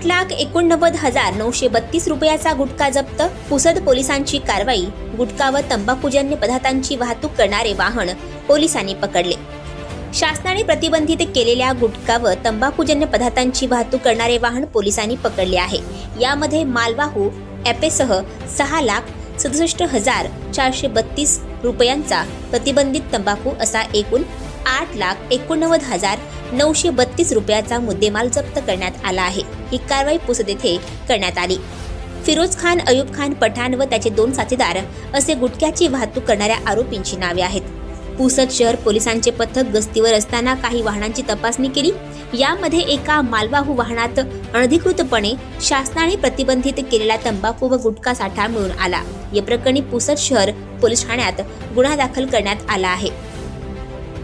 आठ लाख एकोणनव्वद हजार नऊशे बत्तीस रुपयाचा गुटखा जप्त. पुसद पोलिसांची कारवाई. गुटखा व तंबाखूजन्य पदार्थांची वाहतूक करणारे वाहन पोलिसांनी पकडले. शासनाने प्रतिबंधित केलेल्या गुटखा व तंबाखूजन्य पदार्थांची वाहतूक करणारे वाहन पोलिसांनी पकडले आहे. यामध्ये मालवाहू ॲपेसह सहा लाख सदुसष्ट हजार चारशे बत्तीस रुपयांचा प्रतिबंधित तंबाखू असा एकूण आठ लाख एकोणनव्वद हजार नऊशे बत्तीस रुपयाचा मुद्देमाल जप्त करण्यात आला आहे. ही कारवाई पुसद येथे करण्यात आली. फिरोज खान अयूब खान पठाण व त्याचे दोन साथीदार असे गुटख्याची वाहतूक करणाऱ्या आरोपींची नावे आहेत. पुसद शहर पोलिसांचे पथक गस्तीवर असताना काही वाहनांची तपासणी केली. यामध्ये एका मालवाहू वाहनात अनधिकृतपणे शासनाने प्रतिबंधित केलेला तंबाखू व गुटखा साठा मिळून आला. या प्रकरणी पुसद शहर पोलीस ठाण्यात गुन्हा दाखल करण्यात आला आहे.